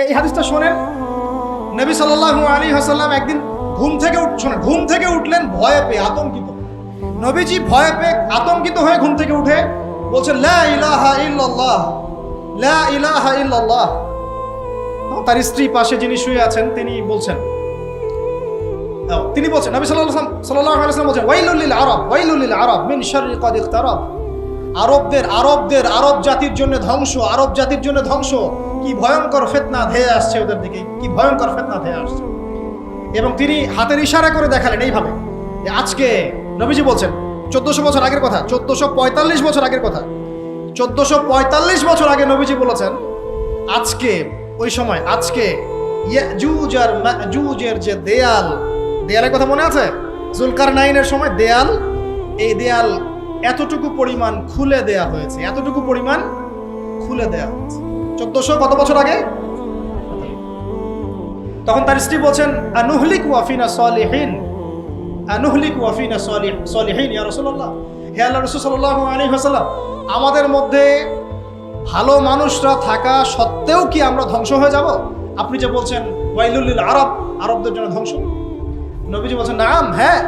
এই হাদিসটা শোনেন নবী সাল্লাল্লাহু আলাইহি ওয়াসাল্লাম একদিন ঘুম থেকে উঠ শোনেন, ঘুম থেকে উঠলেন, ভয়ে পেয়ে আতঙ্কিত। নবীজি ভয়ে পেয়ে আতঙ্কিত হয়ে ঘুম থেকে উঠে বলছেন, লা ইলাহা ইল্লাল্লাহ, লা ইলাহা ইল্লাল্লাহ। তার স্ত্রী পাশে যিনি শুয়ে আছেন, তিনি বলছেন তিনি বলছেন, নবী সাল্লাল্লাহু সাল্লাল্লাহু আলাইহি ওয়াসাল্লাম বলছেন, ওয়াইলুল লিল আরব, ওয়াইলুল লিল আরব, মিন শাররি কদ ইখতারাব আরবদের আরবদের, আরব জাতির জন্য ধ্বংস, আরব জাতির জন্য ধ্বংস। কি ভয়ঙ্কর ফেতনা ধেয়ে আসছে ওদের দিকে, কি ভয়ঙ্কর ফেতনা ধেয়ে আসছে। এবং তিনি হাতের ইশারা করে দেখালেন এইভাবে যে আজকে নবীজি বলছেন, চোদ্দশো বছর আগের কথা, চোদ্দশো পঁয়তাল্লিশ বছর আগের কথা, চোদ্দশো পঁয়তাল্লিশ বছর আগে নবীজি বলেছেন, আজকে, ওই সময়, আজকে ইয়াজুজ আর যে দেয়াল, দেয়ালের কথা মনে আছে? জুলকার নাইনের সময় দেয়াল, এই দেয়াল এতটুকু পরিমাণ খুলে দেয়া হয়েছে, এতটুকু পরিমাণ খুলে দেয়া হয়েছে। চোদ্দশো কত বছর আগে? তখন তার স্ত্রী বলছেন, আনুহলিক ওয়াফিনা সলিহীন। আনুহলিক ওয়াফিনা সলিহ সলিহীন, ইয়া রাসূলুল্লাহ। হে আল্লাহ রাসূল সাল্লাল্লাহু আলাইহি ওয়াসাল্লাম, আমাদের মধ্যে ভালো মানুষরা থাকা সত্ত্বেও কি আমরা ধ্বংস হয়ে যাব? আপনি যে বলছেন, ওয়াইলুল আরব, আরবদের জন্য ধ্বংস। নবীজি বলছেন, নাম হ্যাঁ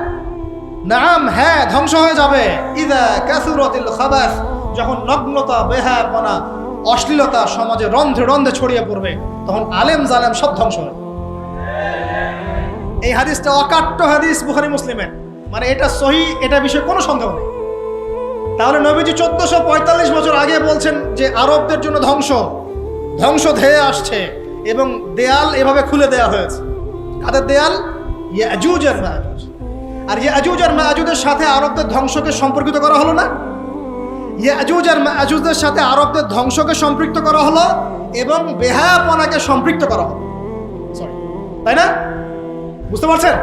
নাম হ্যাঁ ধ্বংস হয়ে যাবে। ইদা কাসুরাতিল খাবাস, যখন নগ্নতা, বেহায়াপনা অশ্লীলতা সমাজে রন্ধ্রে রন্ধ্রে ছড়িয়ে পড়বে, তখন আলেম জালেম সব ধ্বংস হবে এই হাদিসটা অকাট্য হাদিস বুখারি মুসলিমের। মানে এটা সহি, এটা বিষয়ে কোনো সন্দেহ নেই। তাহলে নবীজি চোদ্দশো পঁয়তাল্লিশ বছর আগে বলছেন যে আরবদের জন্য ধ্বংস ধ্বংস ধেয়ে আসছে এবং দেয়াল এভাবে খুলে দেয়া হয়েছে। কাদের দেয়াল? ইয়াজুজ আর মাজুজ আর ইয়াজুজ আর মাজুজের সাথে আরবদের ধ্বংসকে সম্পর্কিত করা হলো না? ইয়াজুজ আর মাজুজদের সাথে আরবদের ধ্বংসকে সম্পৃক্ত করা হলো এবং বেহায়াপনাকে সম্পৃক্ত করা হলো। সরি তাই না? বুঝতে পারছেন?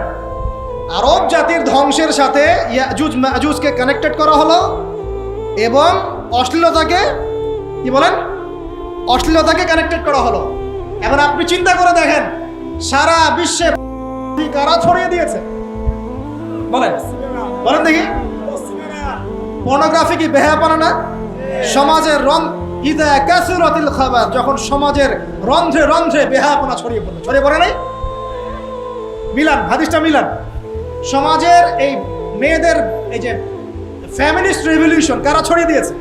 আরব জাতির ধ্বংসের সাথে ইয়াজুজ মাজুজকে কানেক্টেড করা হলো এবং অশ্লীলতাকে, কি বলেন? অশ্লীলতাকে কানেক্টেড করা হলো। এখন আপনি চিন্তা করে দেখেন, সারা বিশ্বে কারা ছড়িয়ে দিয়েছে? বলেন। বলেন দেখি। পর্নোগ্রাফি কি বেহায়াপনা না। সমাজের রং ইদা কাসুরাতিল খাবার, যখন সমাজের রন্ধ্রে রন্ধ্রে বেহায়াপনা ছড়িয়ে পড়ল ছড়িয়ে পড়ে নাই? মিলান, হাদিসটা মিলান। সমাজের এই মেয়েদের, এই যে ফ্যামিলিস্ট রেভলিউশন কারা ছড়িয়ে দিয়েছে?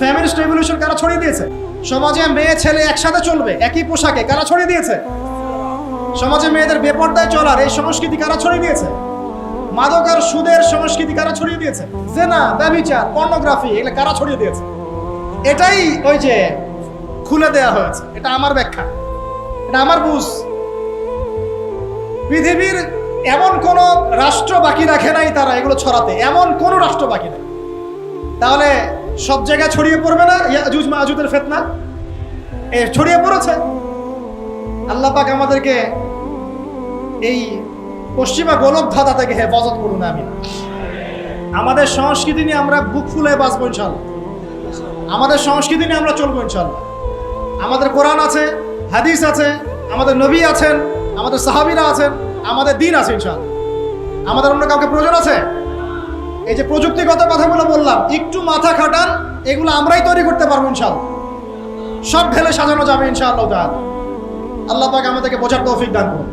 ফ্যামিলিস্ট রেভলিউশন কারা ছড়িয়ে দিয়েছে? সমাজে মেয়ে, ছেলে একসাথে চলবে, একই পোশাকে কারা ছড়িয়ে দিয়েছে? সমাজে মেয়েদের বেপর্দায় চলার এই সংস্কৃতি কারা ছড়িয়ে দিয়েছে? মাদক আর সুদের সংস্কৃতি কারা ছড়িয়ে দিয়েছে? জেনা ব্যবিচার পর্নোগ্রাফি, এগুলো কারা ছড়িয়ে দিয়েছে? এটাই ওই যে খুলে দেয়া হয়েছে। এটা আমার ব্যাখ্যা। এটা আমার বুঝ। পৃথিবীর এমন কোন রাষ্ট্র বাকি রাখে নাই তারা এগুলো ছড়াতে। এমন কোন রাষ্ট্র বাকি নেই। তাহলে সব জায়গায় ছড়িয়ে পড়বে না ইয়াজুজ মাজুদের ফেতনা? এ, ছড়িয়ে পড়েছে। আল্লাহ পাক আমাদেরকে এই পশ্চিমা গোলক ধাঁধা থেকে হেফাজত করুন আমি আমাদের সংস্কৃতি নিয়ে আমরা বুক ফুলে বাঁচবো, ইনশাল্লাহ। আমাদের সংস্কৃতি নিয়ে আমরা চলবো, ইনশাল্লাহ। আমাদের কোরআন আছে, হাদিস আছে, আমাদের নবী আছেন, আমাদের সাহাবিরা আছেন, আমাদের দিন আছে, ইনশাল্লাহ। আমাদের অন্য কাউকে প্রয়োজন আছে? এই যে প্রযুক্তিগত কথাগুলো বললাম, একটু মাথা খাটান, এগুলো আমরাই তৈরি করতে পারব, ইনশাল্লাহ। সব ঢেলে সাজানো যাবে, ইনশাআল্লাহ আল্লাহ পাক আমাদেরকে বোঝার তৌফিক দান করুন।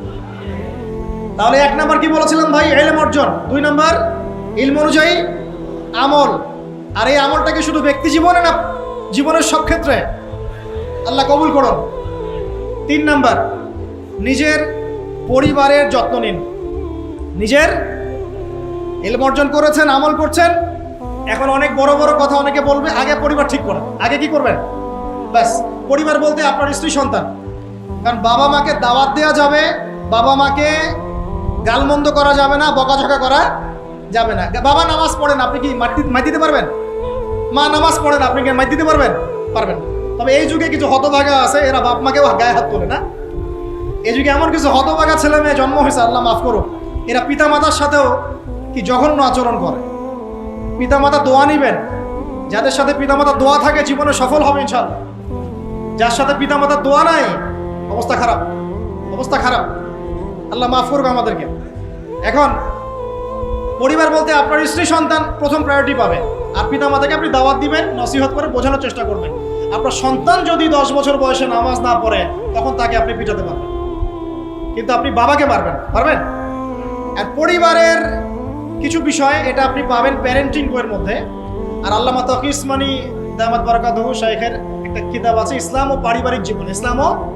তাহলে এক নাম্বার কি বলেছিলাম ভাই? এলম অর্জন। দুই নাম্বার, ইলম অনুযায়ী আমল। আর এই আমলটাকে শুধু ব্যক্তি জীবনে না, জীবনের সব ক্ষেত্রে আল্লাহ কবুল করুন। তিন নাম্বার, নিজের পরিবারের যত্ন নিন। নিজের এলম অর্জন করেছেন, আমল করছেন। এখন অনেক বড় বড় কথা অনেকে বলবে, আগে পরিবার ঠিক করেন আগে কি করবেন? ব্যাস, পরিবার বলতে আপনার স্ত্রী সন্তান। কারণ বাবা মাকে দাওয়াত দেওয়া যাবে, বাবা মাকে গালমন্দ করা যাবে না, বকাঝকা করা যাবে না। বাবা, নামাজ পড়েন, আপনি কি মাটি মাই দিতে পারবেন? মা, নামাজ পড়েন, আপনি কি মাই দিতে পারবেন? পারবেন। তবে এই যুগে কিছু হতভাগা আছে, এরা বাপ মাকেও গায়ে হাত তোলে না। এই যুগে এমন কিছু হতভাগা ছেলে মেয়ে জন্ম হয়েছে, আল্লাহ মাফ করুক। এরা পিতা মাতার সাথেও কি জঘন্য আচরণ করে। পিতামাতা দোয়া নিবেন। যাদের সাথে পিতামাতা দোয়া থাকে, জীবনে সফল হবে ইনশাল্লাহ যার সাথে পিতামাতার দোয়া নাই, অবস্থা খারাপ। অবস্থা খারাপ। আল্লাহ মাফ করবে আমাদেরকে। এখন, পরিবার বলতে আপনার স্ত্রী, সন্তান প্রথম প্রায়োরিটি পাবে। আর পিতামাতাকে আপনি দাওয়াত দিবেন, নসিহত করে বোঝানোর চেষ্টা করবেন। আপনার সন্তান যদি দশ বছর বয়সে নামাজ না পড়ে, তখন তাকে আপনি পিটাতে পারবেন। কিন্তু আপনি বাবাকে পারবেন পারবেন? আর পরিবারের কিছু বিষয়, এটা আপনি পাবেন প্যারেন্টিং বইয়ের মধ্যে। আর আল্লামা তকি ইসমানি দামাত বারাকাতহু শাইখের একটা কিতাব আছে, ইসলাম ও পারিবারিক জীবন। ইসলাম ও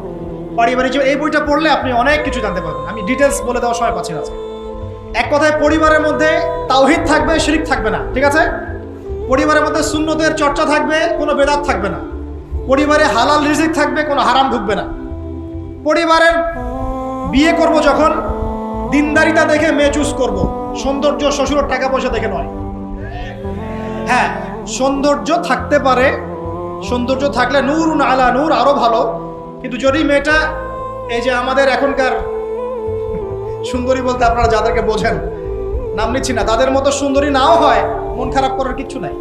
পারিবারিক জীবন এই বইটা পড়লে আপনি অনেক কিছু জানতে পারবেন। আমি ডিটেলস বলে দেওয়ার সময় পাচ্ছি না এক কথায় পরিবারের মধ্যে তাওহিদ থাকবে, শিরিক থাকবে না, ঠিক আছে? পরিবারের মধ্যে সুন্নতের চর্চা থাকবে, কোনো বেদাত থাকবে না। পরিবারে হালাল রিজিক থাকবে, কোনো হারাম ঢুকবে না। পরিবারের বিয়ে করব যখন দিনদারিতা দেখে মেয়ে চুজ করব। সৌন্দর্য শ্বশুরের টাকা পয়সা দেখে নয়। হ্যাঁ সৌন্দর্য থাকতে পারে, সৌন্দর্য থাকলে নূর আলা নূর আরও ভালো। কিন্তু যদি মেয়েটা এই যে আমাদের এখনকার সুন্দরী বলতে আপনারা যাদেরকে বোঝেন, নাম নিচ্ছি না, তাদের মতো সুন্দরী নাও হয়, মন খারাপ করার কিছু নাই।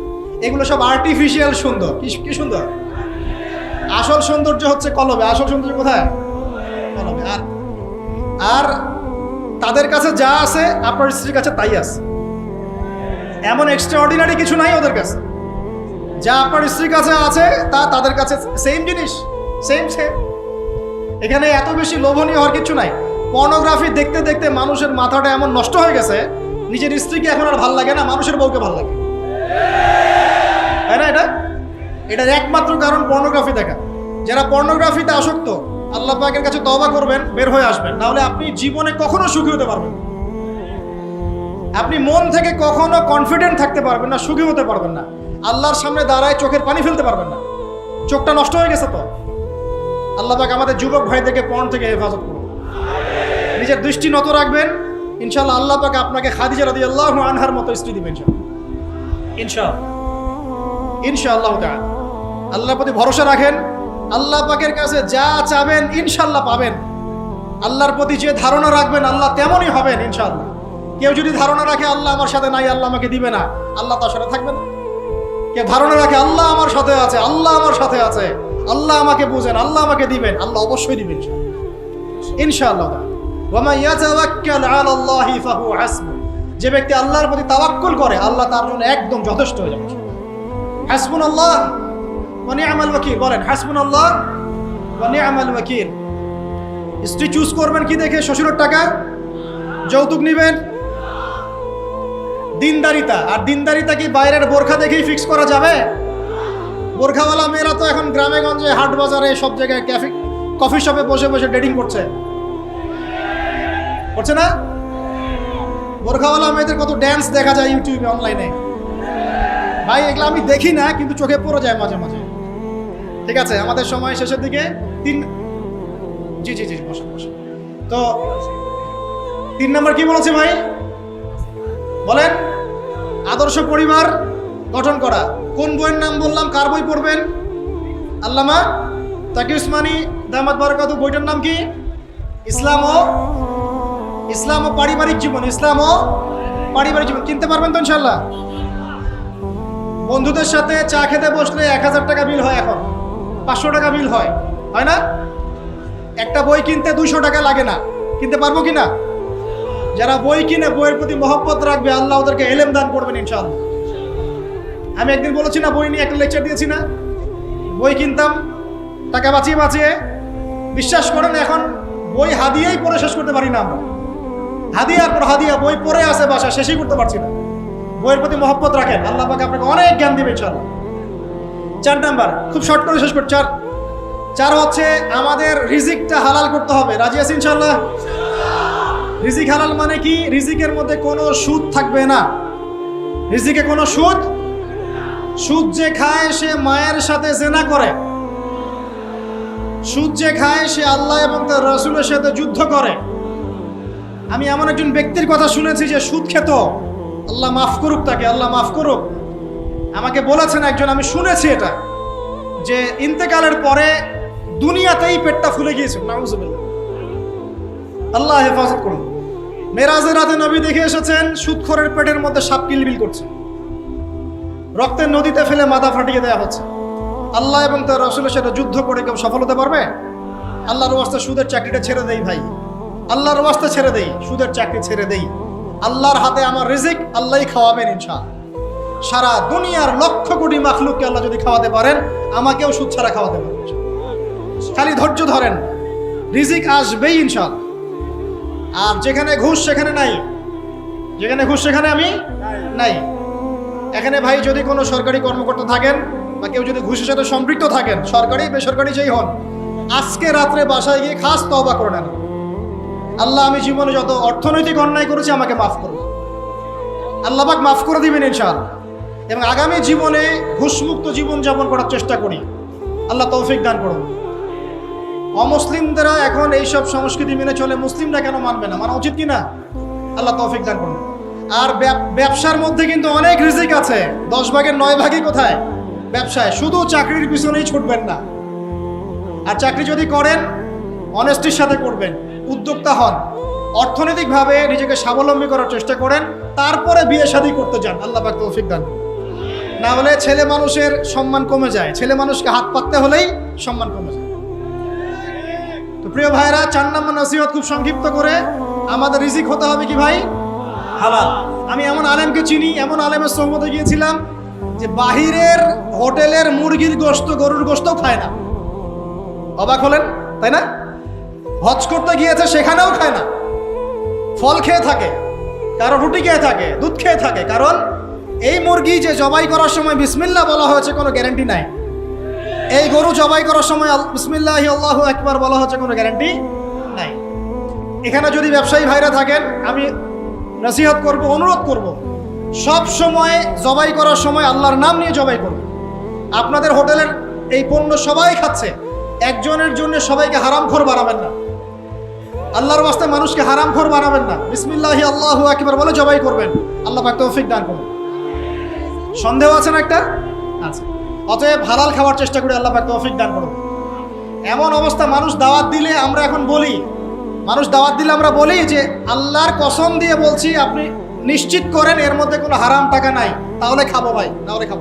এগুলো সব আর্টিফিশিয়াল সুন্দর। কি সুন্দর? আসল সৌন্দর্য হচ্ছে কলবে আসল সৌন্দর্য কোথায়? কলবে আর আর তাদের কাছে যা আছে, আপনার স্ত্রীর কাছে তাই আছে। এমন এক্সট্রা অর্ডিনারি কিছু নাই ওদের কাছে। যা আপনার স্ত্রীর কাছে আছে, তা তাদের কাছে সেম জিনিস সেম সেম এখানে এত বেশি লোভনীয় হওয়ার কিছু নাই। পর্নোগ্রাফি দেখতে দেখতে মানুষের মাথাটা এমন নষ্ট হয়ে গেছে, নিজের স্ত্রীকে এখন আর ভালো লাগে না, মানুষের বউকে ভালো লাগে। তাই না এটা? এটার একমাত্র কারণ পর্নোগ্রাফি দেখা। যারা পর্নোগ্রাফিতে আসক্ত, আল্লাহ পাকের কাছে তবা করবেন, বের হয়ে আসবেন। নাহলে আপনি জীবনে কখনো সুখী হতে পারবেন আপনি মন থেকে কখনো কনফিডেন্ট থাকতে পারবেন না, সুখী হতে পারবেন না। আল্লাহর সামনে দাঁড়ায় চোখের পানি ফেলতে পারবেন না। চোখটা নষ্ট হয়ে গেছে তো। আল্লাহ পাক আমাদের যুবক ভাইদেরকে পণ থেকে হেফাজত করুন। নিজের দৃষ্টি নত রাখবেন। ইনশাল্লাহ আল্লাহ পাক আপনাকে খাদিজা রাদি আল্লাহ আনহার মতো স্ত্রী দিবেন ইনশাল্লাহ ইনশাআল্লাহ। আল্লাহর প্রতি ভরসা রাখেন। আল্লাহ পাকের কাছে যা চাবেন ইনশাল্লাহ পাবেন। আল্লাহর প্রতি যে ধারণা রাখবেন আল্লাহ তেমনই হবেন ইনশাআল্লাহ। কেউ যদি ধারণা রাখে আল্লাহ আমার সাথে নাই আল্লাহ আমাকে দিবে না আল্লাহ তার সাথে থাকবেন কেউ ধারণা রাখে আল্লাহ আমার সাথে আছে আল্লাহ আমার সাথে আছে। আল্লাহ আমাকে বুঝেন, আল্লাহ আমাকে দিবেন, আল্লাহ অবশ্যই দিবেন। ইনশাআল্লাহ। যে ব্যক্তি আল্লাহর প্রতি তাওয়াক্কুল করে, আল্লাহ তার জন্য একদম যথেষ্ট হয়ে যাবে। হাসবুন আল্লাহ নি'মাল ওয়াকিল, বলেন হাসবুন আল্লাহ নি'মাল ওয়াকিল। স্ত্রী চুজ করবেন কি দেখে? শ্বশুরের টাকা? যৌতুক নেবেন? দিনদারিতা। আর দিনদারিতা কি বাইরের বোরখা দেখেই ফিক্স করা যাবে? বোরখাওয়ালা মেয়েরা তো এখন গ্রামে, গঞ্জে, হাট বাজারে, সব জায়গায় ক্যাফে কফি শপে বসে বসে ডেটিং করছে। করছে না? বোরখাওয়ালা মেয়েদের কত ড্যান্স দেখা যায় ইউটিউবে অনলাইনে ভাই, এগুলো আমি দেখি না, কিন্তু চোখে পড়ে যায় মাঝে মাঝে। ঠিক আছে, আমাদের সময় শেষের দিকে। তিন জি জি জি বসে বসে তো, তিন নম্বর কি বলেছে ভাই? বলেন, আদর্শ পরিবার গঠন করা। কোন বইয়ের নাম বললাম? কার বই পড়বেন? আল্লামা তাকি উসমানী দামাত বারকাত, বইটার নাম কি? ইসলাম ও ইসলাম ও পারিবারিক জীবন, ইসলাম ও পারিবারিক জীবন। কিনতে পারবেন তো ইনশাল্লাহ বন্ধুদের সাথে চা খেতে বসলে এক হাজার টাকা বিল হয় এখন। পাঁচশো টাকা বিল হয়। হয় না? একটা বই কিনতে দুশো টাকা লাগে না। কিনতে পারব কি না? যারা বই কিনে, বইয়ের প্রতি মহব্বত রাখবে, আল্লাহ ওদেরকে এলেম দান করবেন ইনশাআল্লাহ। আমি একদিন বলেছি না, বই নিয়ে একটা লেকচার দিয়েছি না। বই কিনতাম, টাকা বাঁচিয়ে বাঁচিয়ে। বিশ্বাস করেন এখন, বই হাদিয়েই পড়ে শেষ করতে পারি না আমরা। হাদিয়ার পর হাদিয়া, বই পরে আছে বাসা শেষই করতে পারছি না। বইয়ের প্রতি মহব্বত রাখেন, আল্লাহ পাকে আপনাকে অনেক জ্ঞান দিবে ইনশাআল্লাহ। চার নাম্বার, খুব শর্ট করে শেষ করছি চার। চার হচ্ছে আমাদের রিজিকটা হালাল করতে হবে। রাজি আছি ইনশাআল্লাহ? রিজিক হালাল মানে কি? রিজিকের মধ্যে কোনো সুদ থাকবে না। রিজিকে কোনো সুদ সুদ যে খায়, সে মায়ের সাথে জেনা করে। সুদ যে খায়, সে আল্লাহ এবং তার রসুলের সাথে যুদ্ধ করে। আমি এমন একজন ব্যক্তির কথা শুনেছি যে সুদ খেত। আল্লাহ মাফ করুক তাকে, আল্লাহ মাফ করুক। আমাকে বলেছেন একজন, আমি শুনেছি এটা, যে ইন্তেকালের পরে দুনিয়াতেই পেটটা ফুলে গিয়েছে। নাউজুবিল্লাহ। আল্লাহ হেফাজত করুন। মেরাজের রাতে নবী দেখে এসেছেন, সুদখোরের পেটের মধ্যে সাপ কিলবিল করছে। রক্তের নদীতে ফেলে মাথা ফাটিয়ে দেওয়া হচ্ছে। আল্লাহ এবং তার রসুলের সাথে যুদ্ধ করে কেউ সফল হতে পারবে? আল্লাহর ওয়াস্তে সুদের চাকরিটা ছেড়ে দেই ভাই। আল্লাহর ওয়াস্তে ছেড়ে দেই, সুদের চাকরি ছেড়ে দেই। আল্লাহর হাতে আমার রিজিক, আল্লাহই খাওয়াবেন ইনশা সারা দুনিয়ার লক্ষ কোটি মাখলুককে আল্লাহ যদি খাওয়াতে পারেন, আমাকেও সুদ ছাড়া খাওয়াতে পারেন খালি ধৈর্য ধরেন, রিজিক আসবেই ইনশাল্লাহ আর যেখানে ঘুষ, সেখানে নাই। যেখানে ঘুষ, সেখানে আমি নাই। এখানে ভাই যদি কোনো সরকারি কর্মকর্তা থাকেন বা কেউ যদি ঘুষের সাথে সম্পৃক্ত থাকেন, সরকারি, বেসরকারি যেই হন, আজকে রাত্রে বাসায় গিয়ে খাস তবা করে নেন। আল্লাহ, আমি জীবনে যত অর্থনৈতিক অন্যায় করেছি, আমাকে মাফ করুন। আল্লাহ পাক মাফ করে দিবেন ইনশাআল্লাহ। এবং আগামী জীবনে ঘুষমুক্ত জীবন যাপন করার চেষ্টা করি। আল্লাহ তৌফিক দান করুন। অমুসলিমরা এখন এইসব সংস্কৃতি মেনে চলে, মুসলিমরা কেন মানবে না? মানা উচিত কি না? আল্লাহ তৌফিক দান করুন। আর ব্যবসার মধ্যে কিন্তু অনেক রিজিক আছে। দশ ভাগের নয় ভাগই কোথায়? ব্যবসায়। শুধু চাকরির পিছনেই ছুটবেন না। আর চাকরি যদি করেন অনেস্টির সাথে করবেন। উদ্যোক্তা হন। অর্থনৈতিকভাবে নিজেকে স্বাবলম্বী করার চেষ্টা করেন। তারপরে বিয়ে শাদী করতে যান। আল্লাহ পাক তৌফিক দান না হলে ছেলে মানুষের সম্মান কমে যায়। ছেলে মানুষকে হাত পাততে হলেই সম্মান কমে যায়। তো প্রিয় ভাইরা চার নম্বর নসিহত খুব সংক্ষিপ্ত করে। আমাদের রিজিক হতে হবে কি ভাই? হালাল আমি এমন আলেমকে চিনি, এমন আলেমের সঙ্গতে গিয়েছিলাম যে বাহিরের হোটেলের মুরগির গোস্ত গরুর গোস্তও খায় না। অবাক হলেন, তাই না? হজ করতে গিয়েছে, সেখানেও খায় না। ফল খেয়ে থাকে, কারও রুটি খেয়ে থাকে, দুধ খেয়ে থাকে, কারণ এই মুরগি যে জবাই করার সময় বিসমিল্লা বলা হয়েছে কোনো গ্যারান্টি নাই। এই গরু জবাই করার সময় বিসমিল্লাহ আল্লাহ একবার বলা হচ্ছে কোনো গ্যারান্টি নাই। এখানে যদি ব্যবসায়ী ভাইরা থাকেন, আমি নসিহত করব, অনুরোধ করব। সব সময় জবাই করার সময় আল্লাহর নাম নিয়ে জবাই করব। আপনাদের হোটেলের এই পণ্য সবাই খাচ্ছে, একজনের জন্য সবাইকে হারামখোর বানাবেন না। আল্লাহর বাস্তে মানুষকে হারাম হারামখোর বানাবেন না। বিসমিল্লাহি আল্লাহ আকবার বলে জবাই করবেন। আল্লাহ পাক তৌফিক দান করুন। সন্দেহ আছে না একটা? আছে। অতএব হালাল খাওয়ার চেষ্টা করি আল্লাহ পাক তৌফিক দান করুন। এমন অবস্থা মানুষ দাওয়াত দিলে আমরা এখন বলি মানুষ দাওয়াত দিলে আমরা বলি যে আল্লাহর কসম দিয়ে বলছি, আপনি নিশ্চিত করেন এর মধ্যে কোনো হারাম টাকা নাই। তাহলে খাব ভাই, নাহলে খাব।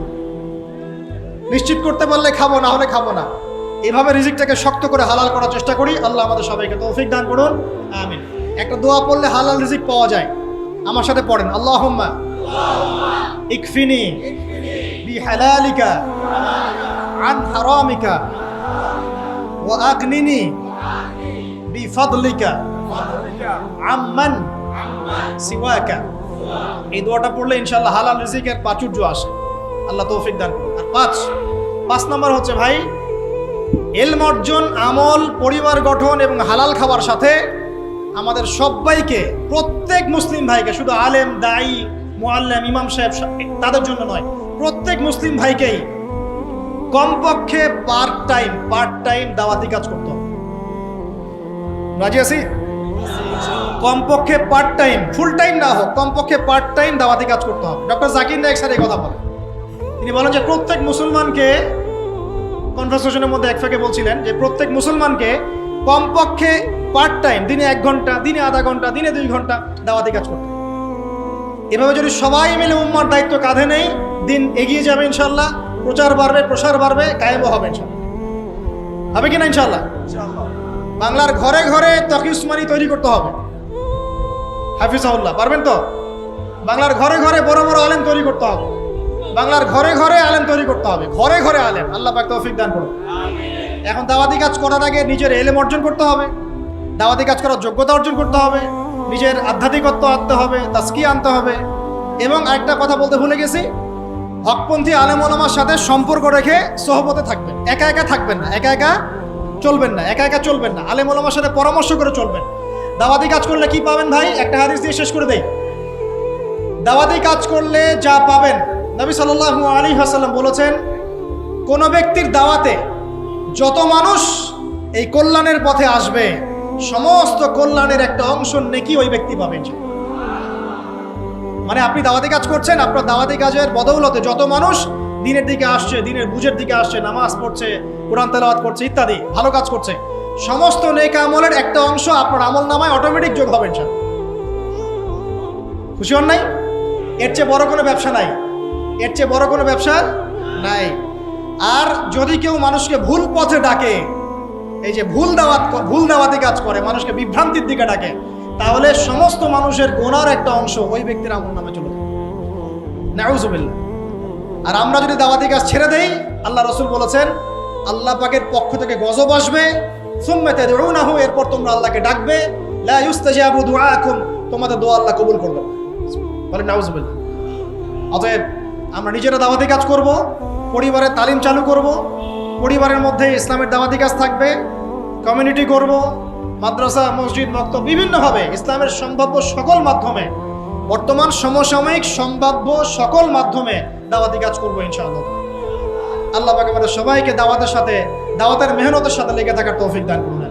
নিশ্চিত করতে পারলে খাব না হলে খাব না। এভাবে রিজিকটাকে শক্ত করে হালাল করার চেষ্টা করি। আল্লাহ আমাদের সবাইকে তৌফিক দান করুন। আমিন। একটা দোয়া পড়লে হালাল রিজিক পাওয়া যায়। আমার সাথে পড়েন আল্লাহ ইকফিনি বিহালালিকা আন হারামিকা, ওয়া আগনিনি বিফাদলিকা। আম্মান সিওয়াকা। এই দোয়াটা পড়লে ইনশাআল্লাহ হালাল রিজিকের প্রাচুর্য আসে। আল্লাহ তৌফিক দান আর পাঁচ পাঁচ নম্বর হচ্ছে ভাই, এলম অর্জন, আমল, পরিবার গঠন এবং হালাল খাবার সাথে আমাদের সবাইকে, প্রত্যেক মুসলিম ভাইকে, শুধু আলেম, দায়ী, মুআল্লাম, ইমাম সাহেব, তাদের জন্য নয়, প্রত্যেক মুসলিম ভাইকেই কমপক্ষে পার্ট টাইম পার্ট টাইম দাওয়াতি কাজ করতে হবে। রাজি আছি? কমপক্ষে পার্ট টাইম ফুল টাইম না হোক, কমপক্ষে পার্ট টাইম দাওয়াতি কাজ করতে হবে। ডক্টর জাকির নায়ক স্যার এই কথা বলেন। তিনি বলেন যে প্রত্যেক মুসলমানকে কনভারসেশনের মধ্যে এক ফাঁকে বলছিলেন যে প্রত্যেক মুসলমানকে কমপক্ষে পার্ট টাইম দিনে এক ঘণ্টা, দিনে আধা ঘণ্টা, দিনে দুই ঘণ্টা দাওয়াতি কাজ করতে এভাবে যদি সবাই মিলে উম্মার দায়িত্ব কাঁধে নেই, দিন এগিয়ে যাবে ইনশাল্লাহ প্রচার বাড়বে, প্রসার বাড়বে, কায়েমও হবে ইনশাল্লাহ হবে কিনা ইনশাল্লাহ বাংলার ঘরে ঘরে তকি উসমানি তৈরি করতে হবে। হাফিজাউল্লাহ পারবেন তো? বাংলার ঘরে ঘরে বড় বড় আলেম তৈরি করতে হবে। বাংলার ঘরে ঘরে আলেম তৈরি করতে হবে। ঘরে ঘরে আলেম আল্লাহ পাক তৌফিক দান করুন। এখন দাওয়াতি কাজ করার আগে নিজের এলেম অর্জন করতে হবে। দাওয়াতি কাজ করার যোগ্যতা অর্জন করতে হবে। নিজের আধ্যাত্মিকত্ব আনতে হবে তাস্কি আনতে হবে। এবং আরেকটা কথা বলতে ভুলে গেছি হকপন্থী আলেম ওলামার সাথে সম্পর্ক রেখে সহবতে থাকবেন। একা একা থাকবেন না একা একা চলবেন না, একা একা চলবেন না। আলেম ওলামার সাথে পরামর্শ করে চলবেন। দাওয়াতি কাজ করলে কি পাবেন ভাই? একটা হাদিস দিয়ে শেষ করে দেই। দাওয়াতি কাজ করলে যা পাবেন। নবী সাল্লাল্লাহু আলাইহি ওয়াসাল্লাম বলেছেন, কোন ব্যক্তির দাওয়াতে যত মানুষ এই কল্যাণের পথে আসবে, সমস্ত কল্যাণের একটা অংশ নেকি ওই ব্যক্তি পাবেন মানে আপনি দাওয়াতি কাজ করছেন, আপনার দাওয়াতি কাজের বদৌলতে যত মানুষ দিনের দিকে আসছে, দিনের বুঝের দিকে আসছে, নামাজ পড়ছে, কোরআন তেলাওয়াত করছে, ইত্যাদি, ভালো কাজ করছে। সমস্ত নেক আমলের একটা অংশ আপনার আমল নামায় অটোমেটিক যোগ হবে ইনশাআল্লাহ। খুশি হন নাই? এর চেয়ে বড় কোনো ব্যবসা নাই। এর চেয়ে বড় কোনো ব্যবসা নাই। আর যদি কেউ মানুষকে ভুল পথে ডাকে, এই যে ভুল দাওয়াত, ভুল দাওয়াতি কাজ করে, মানুষকে বিভ্রান্তির দিকে ডাকে, তাহলে সমস্ত মানুষের গোনার একটা অংশ ওই ব্যক্তির আমল নামে চলে যায়। নাউজুবিল্লাহ। আর আমরা যদি দাওয়াতি কাজ ছেড়ে দেই, আল্লাহ রসুল বলেছেন, আল্লাহ পাকের পক্ষ থেকে গজব আসবে। সুম্মেতে না এরপর তোমরা আল্লাহকে ডাকবে। দুআকুম, তোমাদের দোয়া আল্লাহ কবুল করবে। না। বলেন নাউজুবিল্লাহ অতএব আমরা নিজেরা দাওয়াতি কাজ করব, পরিবারের তালিম চালু করব, পরিবারের মধ্যে ইসলামের দাওয়াতি কাজ থাকবে কমিউনিটি করব, মাদ্রাসা, মসজিদ মক্ত বিভিন্নভাবে ইসলামের সম্ভাব্য সকল মাধ্যমে বর্তমান সমসাময়িক সম্ভাব্য সকল মাধ্যমে দাওয়াতি কাজ করব ইনশাআল্লাহ। আল্লাহ পাক সবাইকে দাওয়াতের সাথে, দাওয়াতের মেহনতের সাথে লেগে থাকার তৌফিক দান করুন।